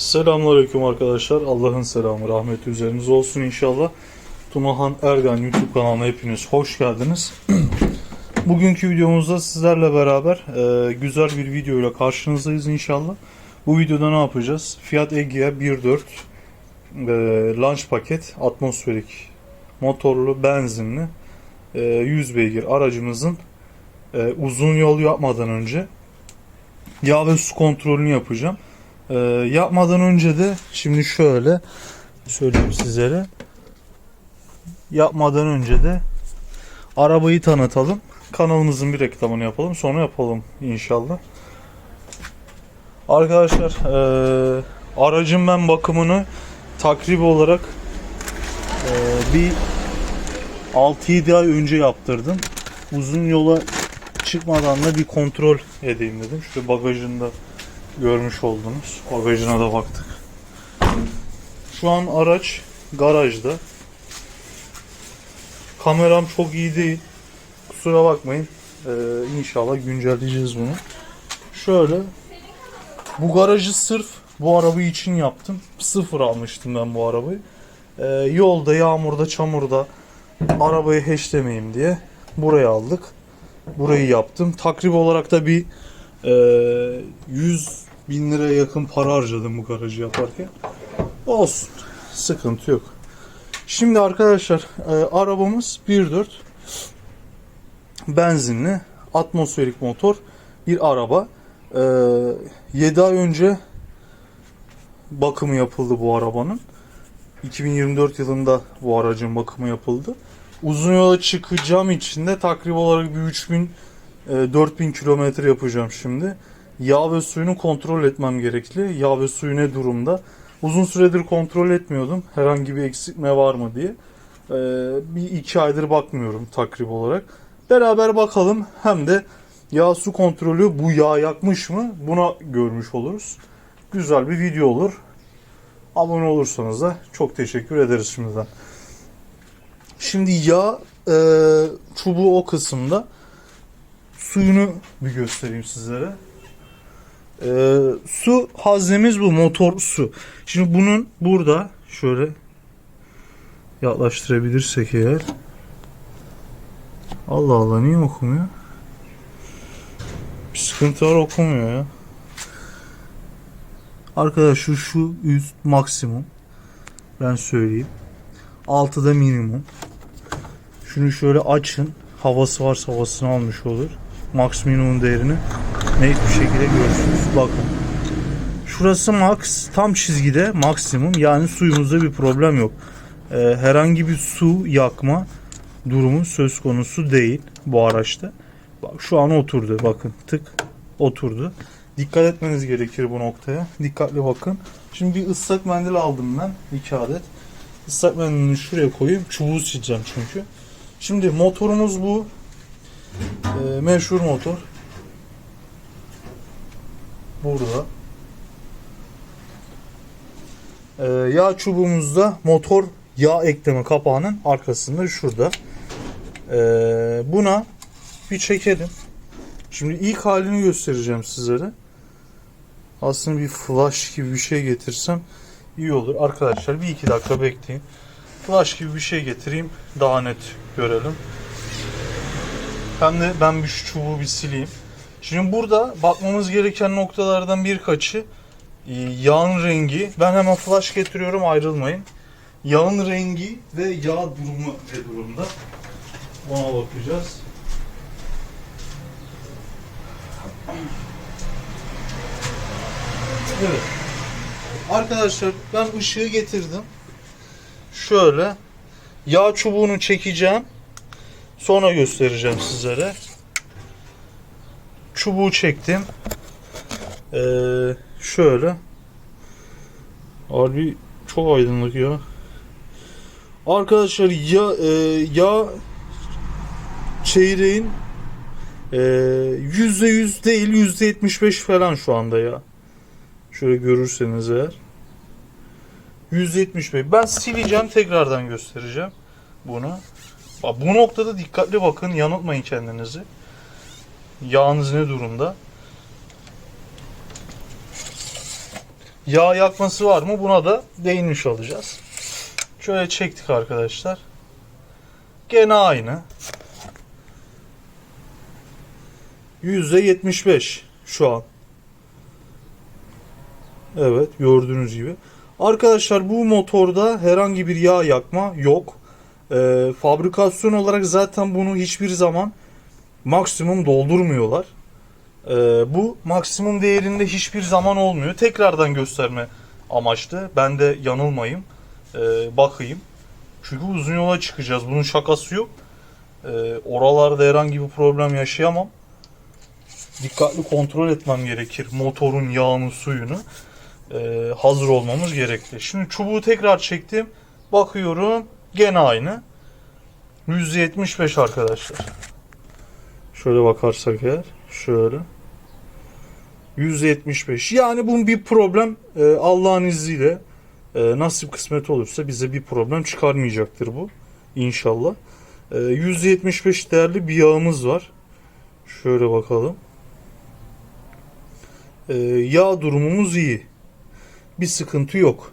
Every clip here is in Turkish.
Selamünaleyküm arkadaşlar. Allah'ın selamı, rahmeti üzerinize olsun inşallah. Tunahan Ergan YouTube kanalına hepiniz hoş geldiniz. Bugünkü videomuzda sizlerle beraber e, güzel bir video ile karşınızdayız inşallah. Bu videoda ne yapacağız? Fiat Egea 1.4 e, launch paket atmosferik motorlu benzinli e, 100 beygir aracımızın e, uzun yol yapmadan önce yağ ve su kontrolünü yapacağım. Ee, yapmadan önce de şimdi şöyle söyleyeyim sizlere. Yapmadan önce de arabayı tanıtalım. Kanalımızın bir reklamını yapalım. Sonra yapalım inşallah. Arkadaşlar ee, aracın ben bakımını takribi olarak ee, bir 6-7 ay önce yaptırdım. Uzun yola çıkmadan da bir kontrol edeyim dedim. Şu bagajında görmüş oldunuz. Bagajına da baktık. Şu an araç garajda. Kameram çok iyi değil. Kusura bakmayın. Ee, inşallah güncelleyeceğiz bunu. Şöyle. Bu garajı sırf bu arabayı için yaptım. Sıfır almıştım ben bu arabayı. Ee, yolda, yağmurda, çamurda arabayı heşlemeyeyim diye buraya aldık. Burayı yaptım. Takrib olarak da bir ee, 100 bin liraya yakın para harcadım bu garajı yaparken. Olsun. Sıkıntı yok. Şimdi arkadaşlar e, arabamız 1.4 benzinli atmosferik motor bir araba. E, 7 ay önce bakımı yapıldı bu arabanın. 2024 yılında bu aracın bakımı yapıldı. Uzun yola çıkacağım için de takribi olarak bir 3000 e, 4000 kilometre yapacağım şimdi. Yağ ve suyunu kontrol etmem gerekli. Yağ ve suyu ne durumda? Uzun süredir kontrol etmiyordum. Herhangi bir eksiltme var mı diye. E, bir iki aydır bakmıyorum takrib olarak. Beraber bakalım. Hem de yağ su kontrolü bu yağ yakmış mı? Buna görmüş oluruz. Güzel bir video olur. Abone olursanız da çok teşekkür ederiz şimdiden. Şimdi yağ e, çubuğu o kısımda suyunu bir göstereyim sizlere. Ee, su haznemiz bu motor su. Şimdi bunun burada şöyle yaklaştırabilirsek eğer. Allah Allah niye okumuyor? Bir sıkıntı var okumuyor ya. Arkadaşlar şu üst maksimum. Ben söyleyeyim. Altıda minimum. Şunu şöyle açın. Havası varsa havasını almış olur. Max minimum değerini net bir şekilde görürsünüz. Bakın. Şurası max tam çizgide maksimum yani suyumuzda bir problem yok. Ee, herhangi bir su yakma durumu söz konusu değil bu araçta. Bak şu an oturdu bakın tık oturdu. Dikkat etmeniz gerekir bu noktaya. Dikkatli bakın. Şimdi bir ıslak mendil aldım ben. iki adet. Islak mendilini şuraya koyayım. Çubuğu sileceğim çünkü. Şimdi motorumuz bu. Ee, meşhur motor. Burada. Ee, yağ çubuğumuzda motor yağ ekleme kapağının arkasında şurada. Ee, buna bir çekelim. Şimdi ilk halini göstereceğim sizlere. Aslında bir flash gibi bir şey getirsem iyi olur. Arkadaşlar bir iki dakika bekleyin. Flash gibi bir şey getireyim. Daha net görelim. Hem de ben bir şu çubuğu bir sileyim. Şimdi burada bakmamız gereken noktalardan birkaçı e, yağın rengi. Ben hemen flash getiriyorum ayrılmayın. Yağın rengi ve yağ durumu ne durumda? Ona bakacağız. Evet. Arkadaşlar ben ışığı getirdim. Şöyle yağ çubuğunu çekeceğim. Sonra göstereceğim sizlere. Çubuğu çektim. Ee, şöyle. Harbi çok aydınlık ya. Arkadaşlar ya e, ya çeyreğin e, yüzde yüz değil yüzde yetmiş beş falan şu anda ya. Şöyle görürseniz eğer. Yüzde yetmiş beş. Ben sileceğim tekrardan göstereceğim bunu. Bu noktada dikkatli bakın yanıltmayın kendinizi. Yağınız ne durumda? yağ yakması var mı buna da değinmiş olacağız. Şöyle çektik arkadaşlar. Gene aynı. %75 şu an. Evet gördüğünüz gibi. Arkadaşlar bu motorda herhangi bir yağ yakma yok. Ee, fabrikasyon olarak zaten bunu hiçbir zaman maksimum doldurmuyorlar. Ee, bu maksimum değerinde hiçbir zaman olmuyor. Tekrardan gösterme amaçlı. Ben de yanılmayayım. Ee, bakayım. Çünkü uzun yola çıkacağız. Bunun şakası yok. Ee, oralarda herhangi bir problem yaşayamam. Dikkatli kontrol etmem gerekir. Motorun yağını, suyunu. Ee, hazır olmamız gerekli. Şimdi çubuğu tekrar çektim. Bakıyorum. Gene aynı. %75 arkadaşlar. Şöyle bakarsak eğer. Şöyle. %75. Yani bunun bir problem e, Allah'ın izniyle e, nasip kısmet olursa bize bir problem çıkarmayacaktır bu. İnşallah. E, %75 değerli bir yağımız var. Şöyle bakalım. E, yağ durumumuz iyi. Bir sıkıntı yok.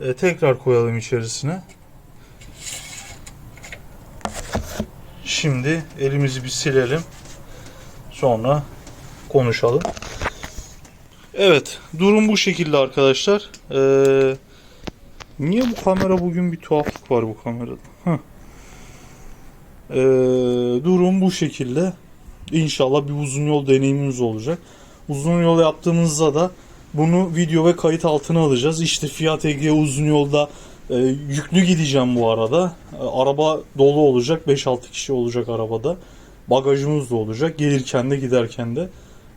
E, tekrar koyalım içerisine. Şimdi elimizi bir silelim. Sonra konuşalım. Evet, durum bu şekilde arkadaşlar. Ee, niye bu kamera bugün bir tuhaflık var bu kamerada? Ee, durum bu şekilde. İnşallah bir uzun yol deneyimimiz olacak. Uzun yol yaptığımızda da bunu video ve kayıt altına alacağız. İşte Fiat Egea uzun yolda e, yüklü gideceğim bu arada. E, araba dolu olacak. 5-6 kişi olacak arabada. Bagajımız da olacak. Gelirken de giderken de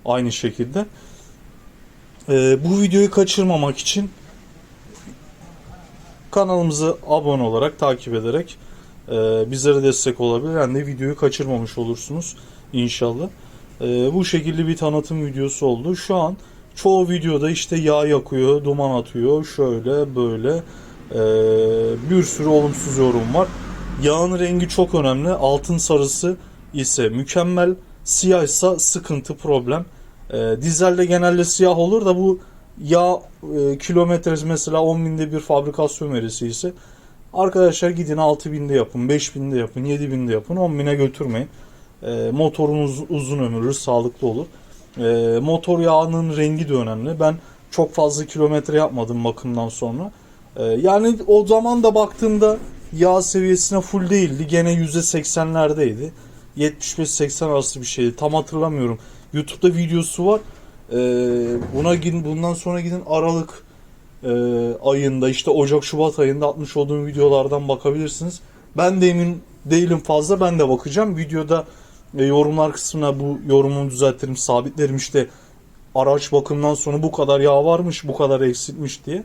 aynı şekilde. E, bu videoyu kaçırmamak için kanalımıza abone olarak, takip ederek e, bizlere destek olabilir. Hem de videoyu kaçırmamış olursunuz inşallah. E, bu şekilde bir tanıtım videosu oldu. Şu an çoğu videoda işte yağ yakıyor, duman atıyor, şöyle böyle ee, bir sürü olumsuz yorum var. Yağın rengi çok önemli. Altın sarısı ise mükemmel. Siyah ise sıkıntı, problem. Ee, dizelde genelde siyah olur da bu yağ e, kilometresi mesela 10 binde bir fabrikasyon verisi ise arkadaşlar gidin 6000'de yapın, 5000'de yapın, 7000'de yapın, 10.000'e götürmeyin. Ee, motorunuz uzun ömürlü, sağlıklı olur. Ee, motor yağının rengi de önemli. Ben çok fazla kilometre yapmadım bakımdan sonra. Ee, yani o zaman da baktığımda yağ seviyesine full değildi. Gene %80'lerdeydi. 75-80 arası bir şeydi. Tam hatırlamıyorum. YouTube'da videosu var. Ee, buna gidin bundan sonra gidin Aralık e, ayında işte Ocak Şubat ayında atmış olduğum videolardan bakabilirsiniz. Ben de emin değilim fazla. Ben de bakacağım. Videoda e, yorumlar kısmına bu yorumumu düzeltirim, sabitlerim işte araç bakımından sonra bu kadar yağ varmış, bu kadar eksiltmiş diye.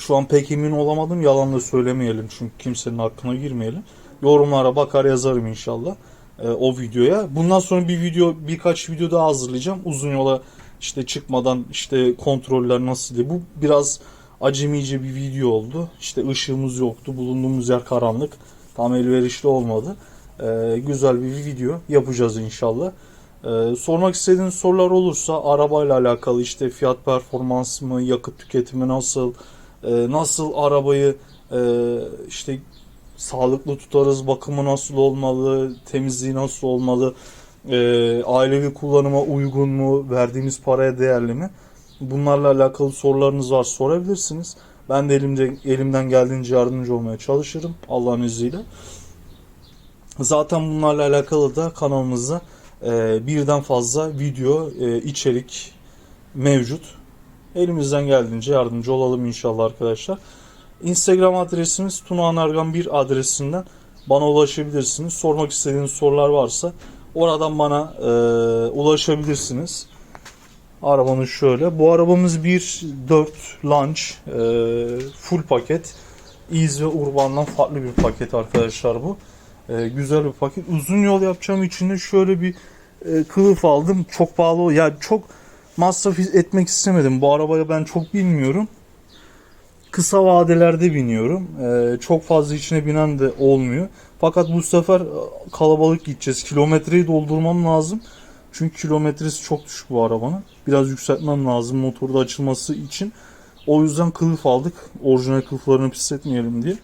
Şu an pek emin olamadım. Yalan da söylemeyelim çünkü kimsenin hakkına girmeyelim. Yorumlara bakar yazarım inşallah e, o videoya. Bundan sonra bir video birkaç video daha hazırlayacağım. Uzun yola işte çıkmadan işte kontroller nasıl diye. Bu biraz acemice bir video oldu. İşte ışığımız yoktu. Bulunduğumuz yer karanlık. Tam elverişli olmadı. E, güzel bir video yapacağız inşallah. Ee, sormak istediğiniz sorular olursa arabayla alakalı işte fiyat performans mı, yakıt tüketimi nasıl, e, nasıl arabayı e, işte sağlıklı tutarız, bakımı nasıl olmalı, temizliği nasıl olmalı, e, ailevi kullanıma uygun mu, verdiğimiz paraya değerli mi? Bunlarla alakalı sorularınız var sorabilirsiniz. Ben de elimde, elimden geldiğince yardımcı olmaya çalışırım Allah'ın izniyle. Zaten bunlarla alakalı da kanalımızda e, birden fazla video, e, içerik mevcut. Elimizden geldiğince yardımcı olalım inşallah arkadaşlar. Instagram adresimiz Tuna 1 adresinden bana ulaşabilirsiniz. Sormak istediğiniz sorular varsa oradan bana e, ulaşabilirsiniz. Arabanın şöyle. Bu arabamız 1.4 Launch e, full paket. Ease ve Urban'dan farklı bir paket arkadaşlar bu. E, güzel bir paket. Uzun yol yapacağım için de şöyle bir e, kılıf aldım. Çok pahalı. Yani çok masraf etmek istemedim. Bu arabaya ben çok bilmiyorum. Kısa vadelerde biniyorum. Ee, çok fazla içine binen de olmuyor. Fakat bu sefer e, kalabalık gideceğiz. Kilometreyi doldurmam lazım. Çünkü kilometresi çok düşük bu arabanın. Biraz yükseltmem lazım motorda açılması için. O yüzden kılıf aldık. Orijinal kılıflarını pisletmeyelim diye.